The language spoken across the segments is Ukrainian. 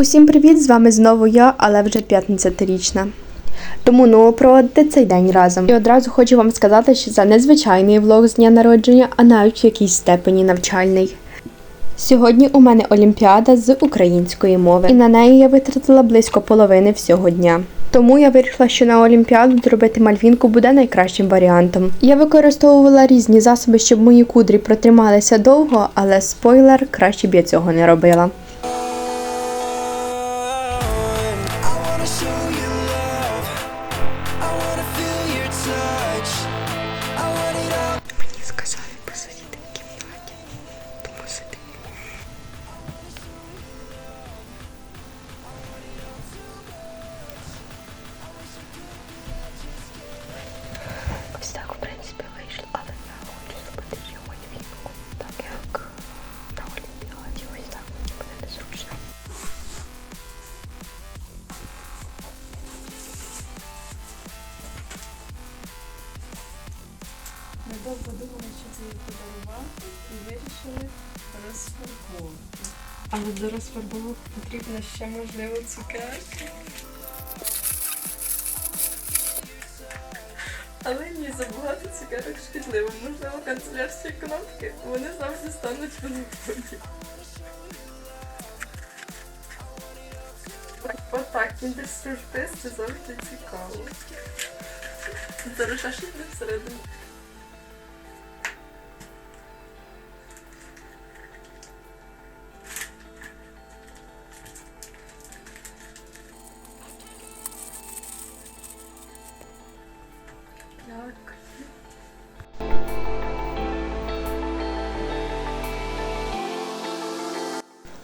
Усім привіт! З вами знову я, але вже 15-річна. Тому ну проводити цей день разом. І одразу хочу вам сказати, що це не звичайний влог з дня народження, а навіть в якійсь степені навчальний. Сьогодні у мене олімпіада з української мови, і на неї я витратила близько половини всього дня. Тому я вирішила, що на олімпіаду зробити мальвінку буде найкращим варіантом. Я використовувала різні засоби, щоб мої кудрі протрималися довго, але спойлер, краще б я цього не робила. Ми довго що це їй подарувати, і вирішили розфарбовувати. Але до розфарбовок потрібно ще можливо цукерки. Але ні, забагато цукерок шкідливо. Можливо, канцелярські кнопки, вони завжди стануть в нагоді. Отак, кіндер-сюрприз це завжди цікаво. Зараз аж не всередині.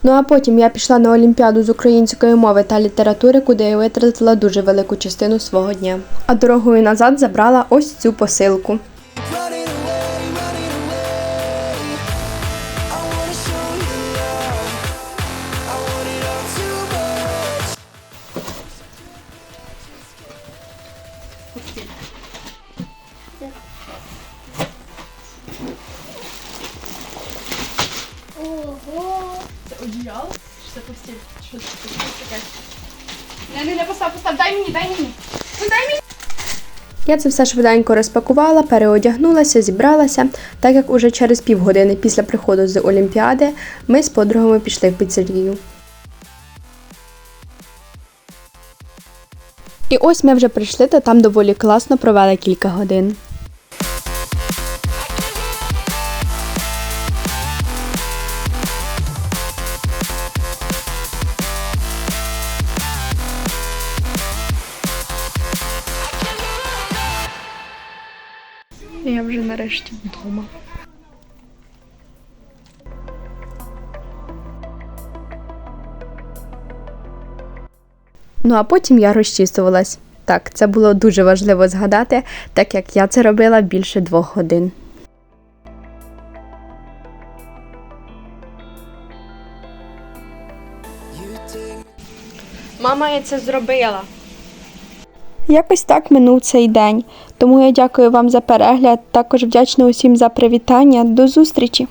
Ну а потім я пішла на Олімпіаду з української мови та літератури, куди я витратила дуже велику частину свого дня. А дорогою назад забрала ось цю посилку. Show you одіяло? Чи це постіль? Що це що таке? Не, не, не постав, постав, дай мені, дай мені. Ну дай мені. Я це все швиденько розпакувала, переодягнулася, зібралася, так як уже через півгодини після приходу з Олімпіади ми з подругами пішли в піцерію. І ось ми вже прийшли, та там доволі класно провели кілька годин. Я вже нарешті вдома. Ну а потім я розчісувалась. Так, це було дуже важливо згадати, так як я це робила більше двох годин. Мама, я це зробила. Якось так минув цей день. Тому я дякую вам за перегляд. Також вдячна усім за привітання. До зустрічі!